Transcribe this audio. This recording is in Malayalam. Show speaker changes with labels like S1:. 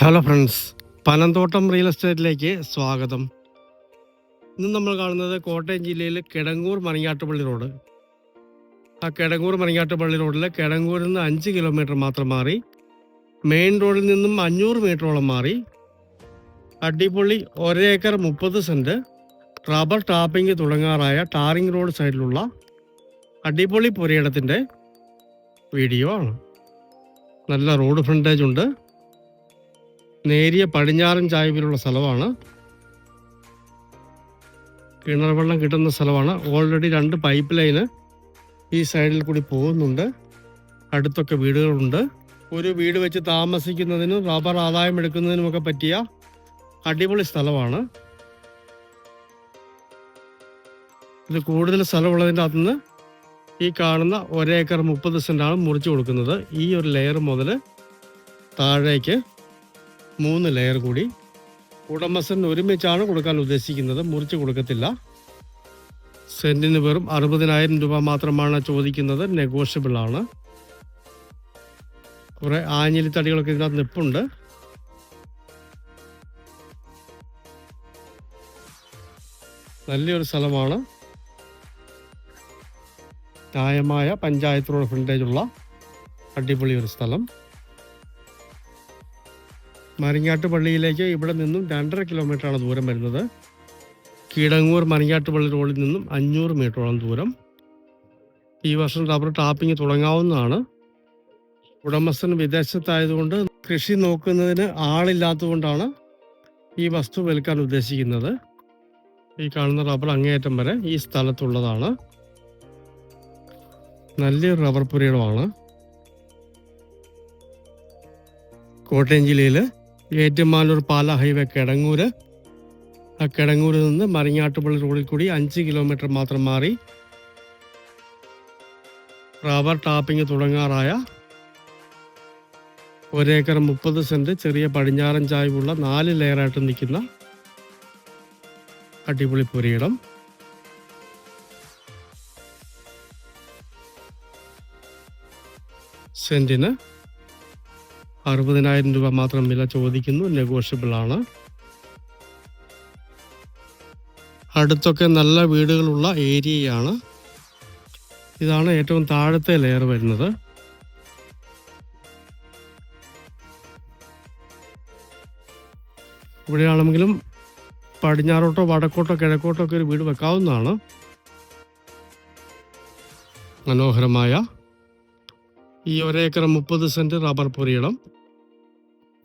S1: ഹലോ ഫ്രണ്ട്സ് പനന്തോട്ടം റിയൽ എസ്റ്റേറ്റിലേക്ക് സ്വാഗതം. ഇന്ന് നമ്മൾ കാണുന്നത് കോട്ടയം ജില്ലയിൽ കിടങ്ങൂർ മണിയാട്ടുപള്ളി റോഡ്. ആ കിടങ്ങൂർ മണിയാട്ടുപള്ളി റോഡിൽ കിടങ്ങൂരിൽ നിന്ന് അഞ്ച് കിലോമീറ്റർ മാത്രം മാറി മെയിൻ റോഡിൽ നിന്നും അഞ്ഞൂറ് മീറ്ററോളം മാറി അടിപൊളി ഒരേക്കർ മുപ്പത് സെന്റ് റബ്ബർ ടാപ്പിംഗ് തുടങ്ങാറായ ടാറിംഗ് റോഡ് സൈഡിലുള്ള അടിപൊളി പുരയിടത്തിന്റെ വീഡിയോ ആണ്. നല്ല റോഡ് ഫ്രണ്ടേജ് ഉണ്ട്. നേരിയ പടിഞ്ഞാറൻ ചായ്വിലുള്ള സ്ഥലമാണ്. കിണർ വെള്ളം കിട്ടുന്ന സ്ഥലമാണ്. ഓൾറെഡി രണ്ട് പൈപ്പ് ലൈന് ഈ സൈഡിൽ കൂടി പോകുന്നുണ്ട്. അടുത്തൊക്കെ വീടുകളുണ്ട്. ഒരു വീട് വെച്ച് താമസിക്കുന്നതിനും റബ്ബർ ആദായം എടുക്കുന്നതിനുമൊക്കെ പറ്റിയ അടിപൊളി സ്ഥലമാണ്. ഇത് കൂടുതൽ സ്ഥലമുള്ളതിന്റെ അകത്തുനിന്ന് ഈ കാണുന്ന ഒരേക്കർ മുപ്പത് സെന്റാണ് മുറിച്ചു കൊടുക്കുന്നത്. ഈ ഒരു ലെയർ മുതൽ താഴേക്ക് മൂന്ന് ലെയർ കൂടി. ഉടമസ്ഥൻ ഒരുമിച്ചാണ് കൊടുക്കാൻ ഉദ്ദേശിക്കുന്നത്. മുറിച്ച് കൊടുക്കത്തില്ല. സെന്റിന് വെറും അറുപതിനായിരം രൂപ മാത്രമാണ് ചോദിക്കുന്നത്. നെഗോഷ്യബിൾ ആണ്. കുറെ ആഞ്ഞിലിത്തടികളൊക്കെ ഇതിനകത്ത് നിപ്പുണ്ട്. നല്ലൊരു സ്ഥലമാണ്. ന്യായമായ പഞ്ചായത്ത് ഫ്രണ്ടേജുള്ള ഫ്രണ്ടേജ് അടിപൊളി ഒരു സ്ഥലം. മരിങ്ങാട്ട് പള്ളിയിലേക്ക് ഇവിടെ നിന്നും രണ്ടര കിലോമീറ്ററാണ് ദൂരം വരുന്നത്. കീടങ്ങൂർ മരിങ്ങാട്ട് പള്ളി റോഡിൽ നിന്നും അഞ്ഞൂറ് മീറ്ററോളം ദൂരം. ഈ വർഷം റബ്ബർ ടാപ്പിംഗ് തുടങ്ങാവുന്നതാണ്. ഉടമസ്ഥൻ വിദേശത്തായതുകൊണ്ട് കൃഷി നോക്കുന്നതിന് ആളില്ലാത്തതുകൊണ്ടാണ് ഈ വസ്തു വിൽക്കാൻ ഉദ്ദേശിക്കുന്നത്. ഈ കാണുന്ന റബ്ബർ അങ്ങേയറ്റം വരെ ഈ സ്ഥലത്തുള്ളതാണ്. നല്ലൊരു റബ്ബർ പുരയിടമാണ്. കോട്ടയം ജില്ലയിൽ ഏറ്റുമാനൂർ പാല ഹൈവേ കിടങ്ങൂർ ആ കിടങ്ങൂരിൽ നിന്ന് മറിഞ്ഞാട്ടുപള്ളി റോഡിൽ കൂടി അഞ്ച് കിലോമീറ്റർ മാത്രം മാറി റബ്ബർ ടാപ്പിംഗ് തുടങ്ങാറായ ഒരേക്കർ മുപ്പത് സെന്റ് ചെറിയ പടിഞ്ഞാറൻ ചായവുള്ള നാല് ലെയറായിട്ട് നിൽക്കുന്ന അടിപൊളി പുരയിടം. സെന്റിന് അറുപതിനായിരം രൂപ മാത്രം വില ചോദിക്കുന്നു. നെഗോഷ്യബിൾ ആണ്. അടുത്തൊക്കെ നല്ല വീടുകളുള്ള ഏരിയയാണ്. ഇതാണ് ഏറ്റവും താഴത്തെ ലെയർ വരുന്നത്. ഇവിടെയാണെങ്കിലും പടിഞ്ഞാറോട്ടോ വടക്കോട്ടോ കിഴക്കോട്ടോ ഒക്കെ ഒരു വീട് വെക്കാവുന്നതാണ്. മനോഹരമായ ഈ ഒരേക്കർ മുപ്പത് സെന്റ് റബ്ബർ പുരയിടം.